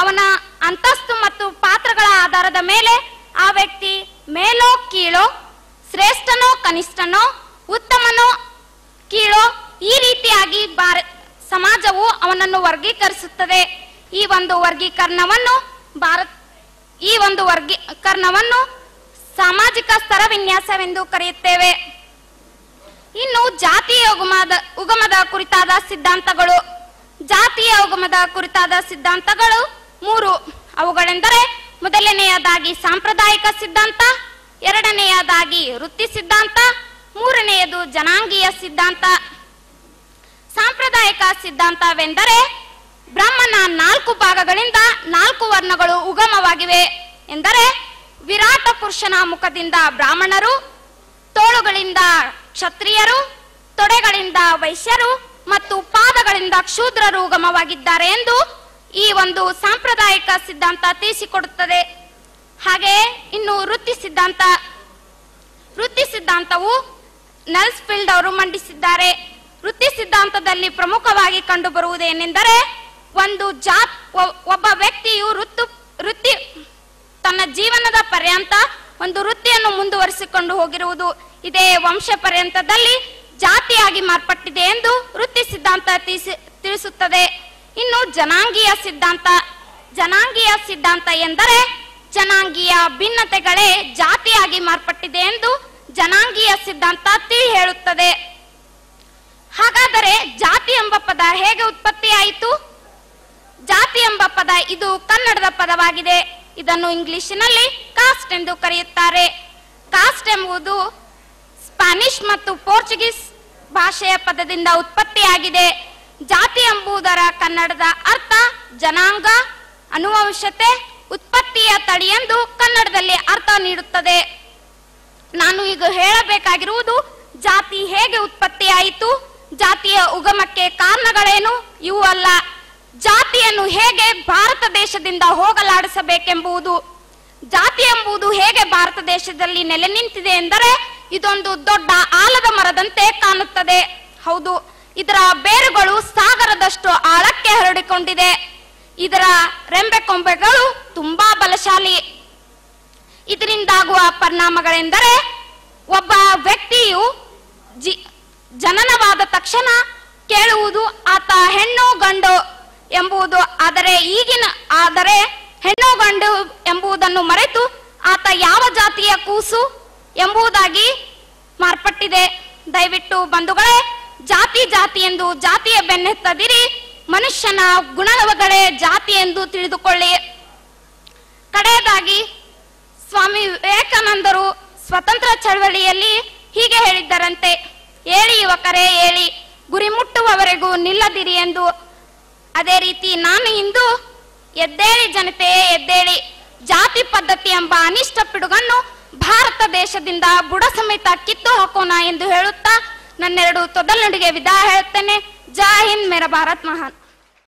ಅವನ ಅಂತಸ್ತು ಮತ್ತು ಪಾತ್ರಗಳ ಆಧಾರದ ಮೇಲೆ ಆ ವ್ಯಕ್ತಿ ಮೇಲೋ ಕೀಳೋ, ಶ್ರೇಷ್ಠನೋ ಕನಿಷ್ಠನೋ, ಉತ್ತಮನೋ ಕೀಳೋ ಈ ರೀತಿಯಾಗಿ ಭಾರ, ಸಮಾಜವು ಅವನನ್ನು ವರ್ಗೀಕರಿಸುತ್ತದೆ. ಈ ಒಂದು ವರ್ಗೀಕರಣವನ್ನು ಭಾರತ, ಈ ಒಂದು ವರ್ಗೀಕರಣವನ್ನು ಸಾಮಾಜಿಕ ಸ್ತರ ವಿನ್ಯಾಸವೆಂದು ಕರೆಯುತ್ತೇವೆ. ಇನ್ನು ಜಾತಿಯ ಉಗಮದ ಉಗಮದ ಕುರಿತಾದ ಸಿದ್ಧಾಂತಗಳು, ಜಾತಿಯ ಉಗಮದ ಕುರಿತಾದ ಸಿದ್ಧಾಂತಗಳು ಮೂರು, ಅವುಗಳೆಂದರೆ ಮೊದಲನೆಯದಾಗಿ ಸಾಂಪ್ರದಾಯಿಕ ಸಿದ್ಧಾಂತ, ಎರಡನೆಯದಾಗಿ ವೃತ್ತಿ ಸಿದ್ಧಾಂತ, ಮೂರನೆಯದು ಜನಾಂಗೀಯ ಸಿದ್ಧಾಂತ. ಸಾಂಪ್ರದಾಯಿಕ ಸಿದ್ಧಾಂತವೆಂದರೆ ಬ್ರಹ್ಮನ ನಾಲ್ಕು ಭಾಗಗಳಿಂದ ನಾಲ್ಕು ವರ್ಣಗಳು ಉಗಮವಾಗಿವೆ. ಎಂದರೆ ವಿರಾಟ ಪುರುಷನ ಮುಖದಿಂದ ಬ್ರಾಹ್ಮಣರು, ತೋಳುಗಳಿಂದ ಕ್ಷತ್ರಿಯರು, ತೊಡೆಗಳಿಂದ ವೈಶ್ಯರು ಮತ್ತು ಪಾದಗಳಿಂದ ಕ್ಷೂದ್ರರು ಉಗಮವಾಗಿದ್ದಾರೆ ಎಂದು ಈ ಒಂದು ಸಾಂಪ್ರದಾಯಿಕ ಸಿದ್ಧಾಂತ ತಿಳಿಸಿಕೊಡುತ್ತದೆ. ಹಾಗೆ ಇನ್ನು ವೃತ್ತಿ ಸಿದ್ಧಾಂತ. ವೃತ್ತಿ ಸಿದ್ಧಾಂತವು ನಲ್ಸ್ಫೀಲ್ಡ್ ಅವರು ಮಂಡಿಸಿದ್ದಾರೆ. ವೃತ್ತಿ ಸಿದ್ಧಾಂತದಲ್ಲಿ ಪ್ರಮುಖವಾಗಿ ಕಂಡುಬರುವುದೇನೆಂದರೆ ಒಂದು ಜಾತ್ ಒಬ್ಬ ವ್ಯಕ್ತಿಯು ವೃತ್ತು ವೃತ್ತಿ, ತನ್ನ ಜೀವನದ ಪರ್ಯಂತ ಒಂದು ವೃತ್ತಿಯನ್ನು ಮುಂದುವರಿಸಿಕೊಂಡು ಹೋಗಿರುವುದು ಇದೇ ವಂಶ ಪರ್ಯಂತದಲ್ಲಿ ಜಾತಿಯಾಗಿ ಮಾರ್ಪಟ್ಟಿದೆ ಎಂದು ವೃತ್ತಿ ಸಿದ್ಧಾಂತ ತಿಳಿಸಿ- ತಿಳಿಸುತ್ತದೆ. ಇನ್ನು ಜನಾಂಗೀಯ ಸಿದ್ಧಾಂತ ಜನಾಂಗೀಯ ಸಿದ್ಧಾಂತ ಎಂದರೆ ಜನಾಂಗೀಯ ಭಿನ್ನತೆಗಳೇ ಜಾತಿಯಾಗಿ ಮಾರ್ಪಟ್ಟಿದೆ ಎಂದು ಜನಾಂಗೀಯ ಸಿದ್ಧಾಂತ ತಿಳಿ ಹೇಳುತ್ತದೆ. ಹಾಗಾದರೆ ಜಾತಿ ಎಂಬ ಪದ ಹೇಗೆ ಉತ್ಪತ್ತಿಯಾಯಿತು ಜಾತಿ ಎಂಬ ಪದ ಇದು ಕನ್ನಡದ ಪದವಾಗಿದೆ. ಇದನ್ನು ಇಂಗ್ಲಿಷಿನಲ್ಲಿ ಕಾಸ್ಟ್ ಎಂದು ಕರೆಯುತ್ತಾರೆ. ಕಾಸ್ಟ್ ಎಂಬುದು ಸ್ಪ್ಯಾನಿಷ್ ಮತ್ತು ಪೋರ್ಚುಗೀಸ್ ಭಾಷೆಯ ಪದದಿಂದ ಉತ್ಪತ್ತಿಯಾಗಿದೆ. ಜಾತಿ ಕನ್ನಡದ ಅರ್ಥ, ಜನಾಂಗ, ಅನುವಂಶತೆ, ಉತ್ಪತ್ತಿಯ ತಳಿ ಎಂದು ಕನ್ನಡದಲ್ಲಿ ಅರ್ಥ ನೀಡುತ್ತದೆ. ನಾನು ಈಗ ಹೇಳಬೇಕಾಗಿರುವುದು, ಜಾತಿ ಹೇಗೆ ಉತ್ಪತ್ತಿಯಾಯಿತು ಜಾತಿಯ ಉಗಮಕ್ಕೆ ಕಾರಣಗಳೇನು? ಇವು ಅಲ್ಲ. ಜಾತಿಯನ್ನು ಹೇಗೆ ಭಾರತ ದೇಶದಿಂದ ಹೋಗಲಾಡಿಸಬೇಕೆಂಬುದು ಜಾತಿ ಎಂಬುದು ಹೇಗೆ ಭಾರತ ದೇಶದಲ್ಲಿ ನೆಲೆ ನಿಂತಿದೆ ಎಂದರೆ, ಇದೊಂದು ದೊಡ್ಡ ಆಲದ ಮರದಂತೆ ಕಾಣುತ್ತದೆ. ಹೌದು ಇದರ ಬೇರುಗಳು ಸಾಗರದಷ್ಟು ಆಳಕ್ಕೆ ಹರಡಿಕೊಂಡಿದೆ. ಇದರ ರೆಂಬೆ ಕೊಂಬೆಗಳು ತುಂಬಾ ಬಲಶಾಲಿ. ಇದರಿಂದಾಗುವ ಪರಿಣಾಮಗಳೆಂದರೆ ಒಬ್ಬ ವ್ಯಕ್ತಿಯು ಜಿ, ಜನನವಾದ ತಕ್ಷಣ ಕೇಳುವುದು ಆತ ಹೆಣ್ಣು ಗಂಡು ಎಂಬುದು ಆದರೆ ಈಗಿನ, ಆದರೆ ಹೆಣ್ಣು ಗಂಡು ಎಂಬುದನ್ನು ಮರೆತು ಆತ ಯಾವ ಜಾತಿಯ ಕೂಸು ಎಂಬುದಾಗಿ ಮಾರ್ಪಟ್ಟಿದೆ. ದಯವಿಟ್ಟು ಬಂಧುಗಳೇ ಜಾತಿ ಜಾತಿ ಎಂದು ಜಾತಿಯ ಬೆನ್ನೆತ್ತದಿರಿ. ಮನುಷ್ಯನ ಗುಣಗಳೇ ಜಾತಿ ಎಂದು ತಿಳಿದುಕೊಳ್ಳಿ. ಕಡೆಯದಾಗಿ ಸ್ವಾಮಿ ವಿವೇಕಾನಂದರು ಸ್ವತಂತ್ರ ಚಳವಳಿಯಲ್ಲಿ ಹೀಗೆ ಹೇಳಿದ್ದರಂತೆ ಹೇಳಿ ಯುವಕರೇ ಹೇಳಿ ಗುರಿ ಮುಟ್ಟುವವರೆಗೂ ನಿಲ್ಲದಿರಿ ಎಂದು. ಅದೇ ರೀತಿ ನಾನು ಇಂದು ಎದ್ದೇಳಿ ಜನತೆಯೇ, ಎದ್ದೇಳಿ, ಜಾತಿ ಪದ್ಧತಿ ಎಂಬ ಅನಿಷ್ಟ ಪಿಡುಗನ್ನು ಭಾರತ ದೇಶದಿಂದ ಬುಡ ಸಮೇತ ಕಿತ್ತು ಹಾಕೋಣ ಎಂದು ಹೇಳುತ್ತಾ ನನ್ನೆರಡು ತೊದಲುಡಿಗೆ ವಿದಾಯ ಹೇಳುತ್ತೇನೆ. ಜೈ ಹಿಂದ್ ಮೇರಾ ಭಾರತ್ ಮಹಾನ್.